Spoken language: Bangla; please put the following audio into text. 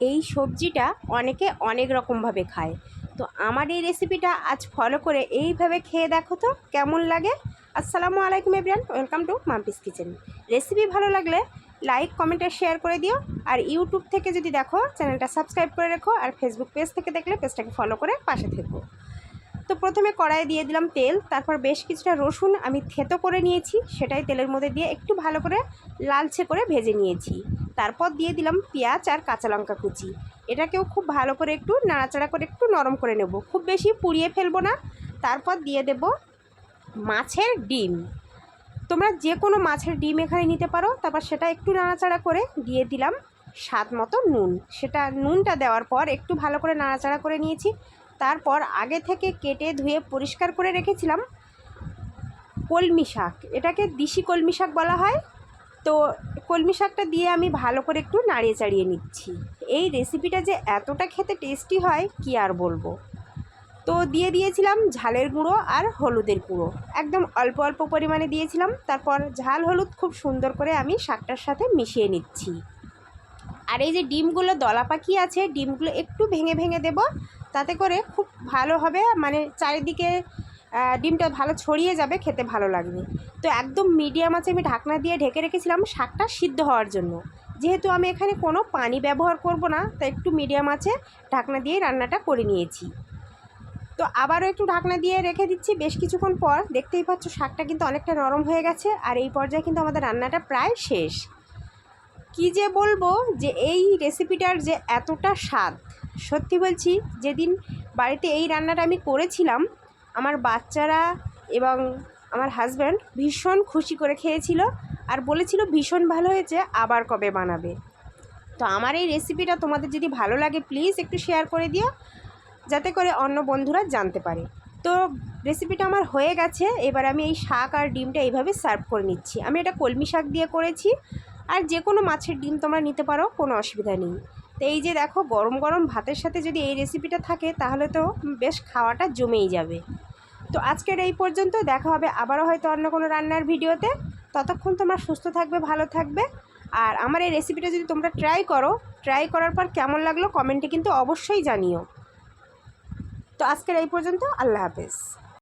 এই সবজিটা অনেকে অনেক রকমভাবে খায়। তো আমার এই রেসিপিটা আজ ফলো করে এইভাবে খেয়ে দেখো তো, কেমন লাগে? আসসালামু আলাইকুম everyone welcome to Mampi's kitchen recipe ভালো লাগলে লাইক কমেন্ট আর শেয়ার করে দিও। আর ইউটিউব থেকে যদি দেখো চ্যানেলটা সাবস্ক্রাইব করে রেখো। আর ফেসবুক পেজ থেকে দেখলে পেজটাকে ফলো করে পাশে থেকো। তো প্রথমে কড়াইয়ে দিয়ে দিলাম তেল, তারপর বেশ কিছুটা রসুন আমি থেতো করে নিয়েছি, সেটাই তেলের মধ্যে দিয়ে একটু ভালো করে লালচে করে ভেজে নিয়েছি। তারপর দিয়ে দিলাম পেঁয়াজ আর কাঁচা লঙ্কা কুচি। এটাকেও খুব ভালো করে একটু নাড়াচাড়া করে একটু নরম করে নেব। খুব বেশি পুড়িয়ে ফেলব না। তারপর দিয়ে দেব মাছের ডিম। তোমরা যে কোনো মাছের ডিম এখানে নিতে পারো, তারপর সেটা একটু নাড়াচাড়া করে দিয়ে দিলাম স্বাদ মতো নুন। সেটা নুনটা দেওয়ার পর একটু ভালো করে নাড়াচাড়া করে নিয়েছি। তারপর আগে থেকে কেটে ধুয়ে পরিষ্কার করে রেখেছিলাম কলমি শাক। এটাকে দিশি কলমি শাক বলা হয়। তো কলমি শাকটা দিয়ে আমি ভালো করে একটু নাড়িয়ে চাড়িয়ে নিচ্ছি। এই রেসিপিটা যে এতটা খেতে টেস্টি হয়, কি আর বলব? তো দিয়ে দিয়েছিলাম ঝালের গুঁড়ো আর হলুদের গুঁড়ো। একদম অল্প অল্প পরিমাণে দিয়েছিলাম। তারপর ঝাল হলুদ খুব সুন্দর করে আমি শাকটার সাথে মিশিয়ে নিচ্ছি। আর এই যে ডিমগুলো দলা পাকি আছে, ডিমগুলো একটু ভেঙে ভেঙে দেব। তাতে করে খুব ভালো হবে মানে চারিদিকে ডিমটা ভালো ছড়িয়ে যাবে, খেতে ভালো লাগবে। তো একদম মিডিয়াম আছে, আমি ঢাকনা দিয়ে ঢেকে রেখেছিলাম শাকটা সিদ্ধ হওয়ার জন্য। যেহেতু আমি এখানে কোনো পানি ব্যবহার করব না, তাই একটু মিডিয়াম আছে, ঢাকনা দিয়ে রান্নাটা করে নিয়েছি। তো আবারও একটু ঢাকনা দিয়ে রেখে দিচ্ছি, বেশ কিছুক্ষণ পর দেখতেই পাচ্ছ শাকটা কিন্তু অনেকটা নরম হয়ে গেছে, আর এই পর্যায়ে কিন্তু আমাদের রান্নাটা প্রায় শেষ। কি যে বলব যে এই রেসিপিটার যে এতটা স্বাদ সত্যি বলছি, যেদিন বাড়িতে এই রান্নাটা আমি করেছিলাম, আমার বাচ্চারা এবং আমার হাজব্যান্ড ভীষণ খুশি করে খেয়েছিল আর বলেছিল ভীষণ ভালো হয়েছে, আবার কবে বানাবে। তো আমার এই রেসিপিটা তোমাদের যদি ভালো লাগে প্লিজ একটু শেয়ার করে দিও, যাতে করে অন্য বন্ধুরা জানতে পারে। তো রেসিপিটা আমার হয়ে গেছে, এবার আমি এই শাক আর ডিমটা এইভাবে সার্ভ করে নিচ্ছি। আমি এটা কলমি শাক দিয়ে করেছি, আর যে কোনো মাছের ডিম তোমরা নিতে পারো, কোনো অসুবিধা নেই। তো এই যে দেখো, গরম গরম ভাতের সাথে যদি এই রেসিপিটা থাকে, তাহলে তো বেশ খাওয়াটা জমেই যাবে। তো আজকের এই পর্যন্ত, দেখা হবে আবারও হয়তো অন্য কোনো রান্নার ভিডিওতে। ততক্ষণ তোমরা সুস্থ থাকবে, ভালো থাকবে। আর আমার এই রেসিপিটা যদি তোমরা ট্রাই করো ট্রাই করার পর কেমন লাগল কমেন্টে কিন্তু অবশ্যই জানিও। তো আজকের এই পর্যন্ত, আল্লাহ হাফেজ।